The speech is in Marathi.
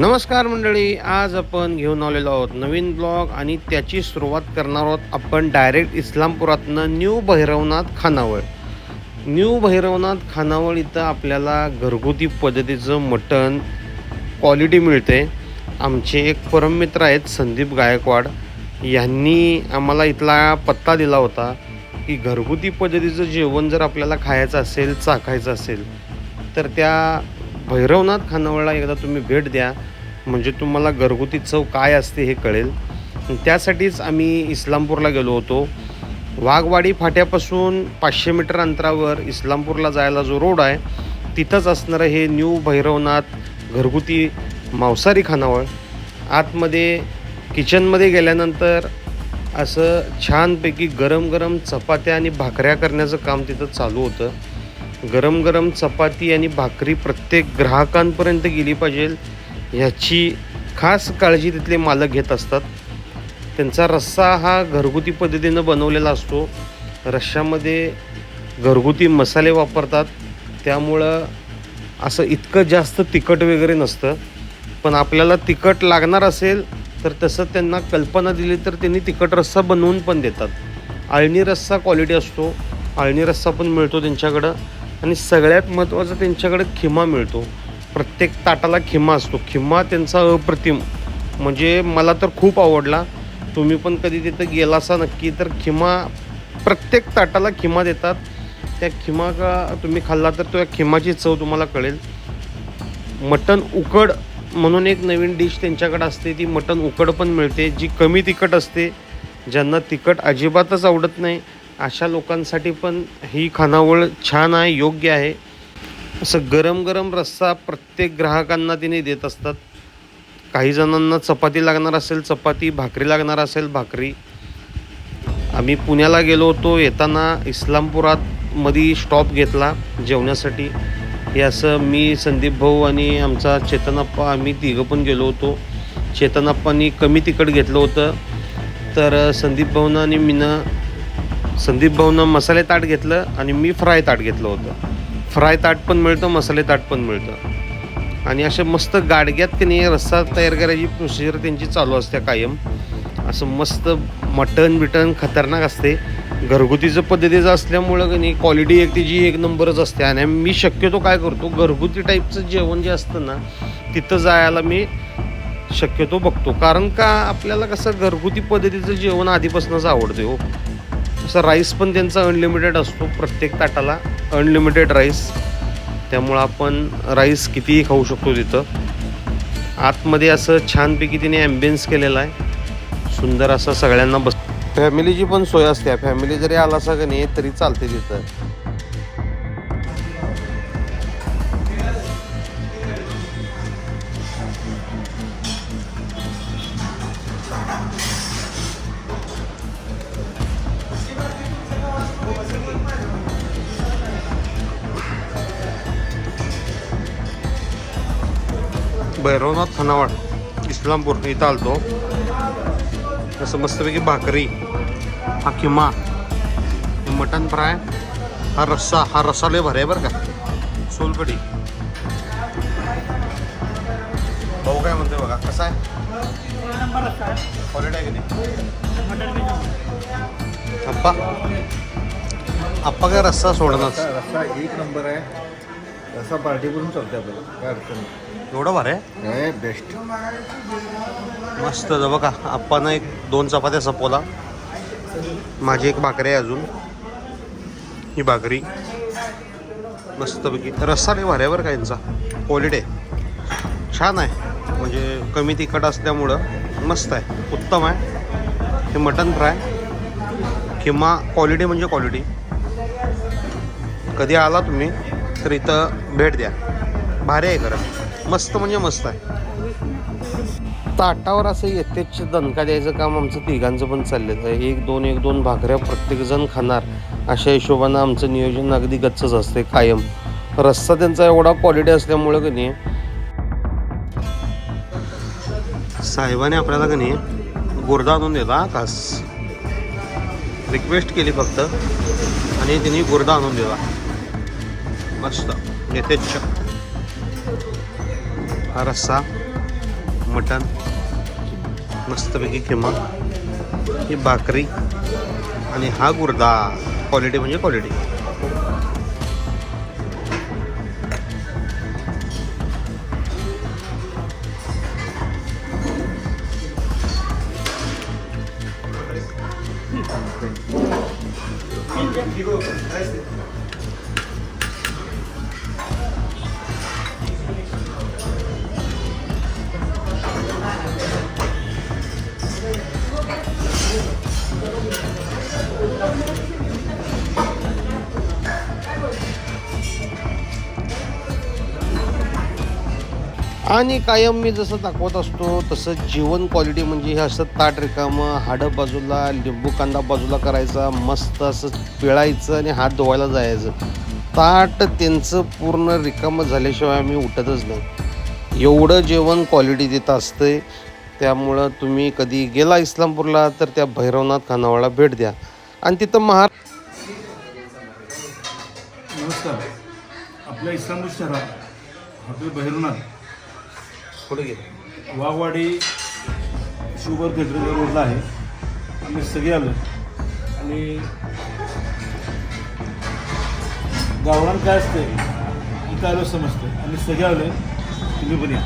नमस्कार मंडळी आज आपण घेऊन आलेलो आहोत नवीन ब्लॉग आणि त्याची सुरुवात करणार आहोत आपण डायरेक्ट इस्लामपुरातनं न्यू भैरवनाथ खानावळ. न्यू भैरवनाथ खानावळ इथं आपल्याला घरगुती पद्धतीचं मटण क्वालिटी मिळते. आमचे एक परममित्र आहेत संदीप गायकवाड. यांनी आम्हाला इथला पत्ता दिला होता की घरगुती पद्धतीचं जेवण जर आपल्याला खायचं असेल चाखायचं असेल तर त्या भैरवनाथ खानावळला एकदा तुम्ही भेट द्या. म्हणजे तुम्हाला घरगुती चव काय असते हे कळेल. त्यासाठीच आम्ही इस्लामपूरला गेलो होतो. वाघवाडी फाट्यापासून पाचशे मीटर अंतरावर इस्लामपूरला जायला जो रोड आहे तिथंच असणारं हे न्यू भैरवनाथ घरगुती मांसारी खानावळ. आतमध्ये किचनमध्ये गेल्यानंतर असं छानपैकी गरम गरम चपात्या आणि भाकऱ्या करण्याचं काम तिथं चालू होतं. गरम गरम चपाती आणि भाकरी प्रत्येक ग्राहकांपर्यंत गेली पाहिजे ह्याची खास काळजी तिथले मालक घेत असतात. त्यांचा रस्सा हा घरगुती पद्धतीनं बनवलेला असतो. रश्श्यामध्ये घरगुती मसाले वापरतात. त्यामुळं असं इतकं जास्त तिखट वगैरे नसतं. पण आपल्याला तिखट लागणार असेल तर तसं त्यांना कल्पना दिली तर त्यांनी तिखट रस्सा बनवून पण देतात. आळणी रस्सा क्वालिटी असतो. आळणी रस्सा पण मिळतो त्यांच्याकडं. आणि सगळ्यात महत्त्वाचं त्यांच्याकडं खिमा मिळतो. प्रत्येक ताटाला खिमा असतो. खिमा त्यांचा अप्रतिम. म्हणजे मला तर खूप आवडला. तुम्ही पण कधी तिथं गेला असा नक्की तर खिमा प्रत्येक ताटाला खिमा देतात. त्या खिमा का तुम्ही खाल्ला तर त्या खिमाची चव तुम्हाला कळेल. मटण उकड म्हणून एक नवीन डिश त्यांच्याकडे असते. ती मटण उकड पण मिळते. जी कमी तिखट असते ज्यांना तिखट अजिबातच आवडत नाही अशा लोकांसाठी पण ही खानावळ छान आहे योग्य आहे. असं गरम गरम रस्सा प्रत्येक ग्राहकांना तिने देत असतात. काही जणांना चपाती लागणार असेल चपाती भाकरी लागणार असेल भाकरी. आम्ही पुण्याला गेलो होतो येताना इस्लामपुरात मध्ये स्टॉप घेतला जेवण्यासाठी. हे असं मी संदीप भाऊ आणि आमचा चेतनाप्पा आम्ही तिघं पण गेलो होतो. चेतनाप्पानी कमी तिखट घेतलं होतं. तर संदीप भाऊनं आणि मीनं संदीप भाऊनं मसाले ताट घेतलं आणि मी फ्राय ताट घेतलं होतं. फ्राय ताट पण मिळतं मसाले ताट पण मिळतं. आणि अशा मस्त गाडग्यात की नाही रस्सा तयार करायची प्रोसिजर त्यांची चालू असते कायम. असं मस्त मटण बिटन खतरनाक असते. घरगुतीचं पद्धतीचं असल्यामुळं की नाही क्वालिटी एक तिची एक नंबरच असते. आणि मी शक्यतो काय करतो घरगुती टाईपचं जेवण जे असतं ना तिथं जायला मी शक्यतो बघतो. कारण का आपल्याला कसं घरगुती पद्धतीचं जेवण आधीपासूनच आवडते हो. तसं राईस पण त्यांचा अनलिमिटेड असतो प्रत्येक ताटाला. अनलिमिटेड राईस त्यामुळं आपण राईस कितीही खाऊ शकतो तिथं. आतमध्ये असं छानपैकी तिने ॲम्बियन्स केलेला आहे. सुंदर असं सगळ्यांना बस फॅमिलीची पण सोय असते. फॅमिली जरी आला असं का नाही तरी चालते तिथं. भैरवनाथ खानावळ इस्लामपूर इथं आलतो. असं मस्तपैकी भाकरी हा किमा मटन फ्राय हा रस्सा हा रस्सा लय भर आहे बरं का. सोलकडी भाऊ काय म्हणतोय बघा कसा आहे? क्वालिटी आहे की नाही? काय रस्सा सोडणार? रस्सा रस्सा एक नंबर आहे. रस्सा पार्टी करून चालते आपल्याला काय अडचण नाही. एवढं भार आहे? हे बेस्ट मस्त. ज बघा आप्पानं एक दोन चपात्या सपवला. माझी एक भाकरी आहे अजून. ही भाकरी. मस्तपैकी. रस्सा नाही भारी आहे बरं का यांचा. क्वालिटी आहे. छान आहे. म्हणजे कमी तिखट असल्यामुळं मस्त आहे. उत्तम आहे. हे मटन फ्राय. किंवा क्वालिटी म्हणजे क्वालिटी कधी आला तुम्ही? तर इथं भेट द्या. भारी आहे खरं. मस्त म्हणजे मस्त आहे. ताटावर असं यथेच्छ दणका द्यायचं काम आमचं तिघांचं पण चाललेलं आहे एक दोन एक दोन भाकऱ्या प्रत्येकजण खाणार. अशा हिशोबानं आमचं नियोजन अगदी गच्चच असते कायम. रस्सा त्यांचा एवढा क्वालिटी असल्यामुळं की नाही. साहेबाने आपल्याला का नाही गुर्दा आणून दिला खास. रिक्वेस्ट केली फक्त. आणि त्यांनी गुर्दा आणून दिला. मस्त. यथेच्छ हा रस्सा मटण मस्तपैकी किमा ही भाकरी आणि हा गुर्दा. क्वालिटी म्हणजे क्वालिटी आणि कायम मी जसं दाखवत असतो तसं जेवण क्वालिटी म्हणजे हे असं ताट रिकामं हाडं बाजूला लिंबू कांदा बाजूला करायचा मस्त असं पिळायचं आणि हात धुवायला जायचं. ताट त्यांचं पूर्ण रिकामं झाल्याशिवाय आम्ही उठतच नाही. एवढं जेवण क्वालिटी तिथं असते. त्यामुळं तुम्ही कधी गेला इस्लामपूरला तर त्या भैरवनाथ खानावळला भेट द्या. आणि तिथं महा नमस्कार. आपल्या इस्लामपूर शहरात हॉटेल भैरवनाथ पुढे गेलं? वाघवाडी शुगर थिएटर रोडला आहे आम्ही सगळे आलो. आणि गावरान काय असते इथं आलो समजतं आम्ही सगळे आलो तुम्ही पण या.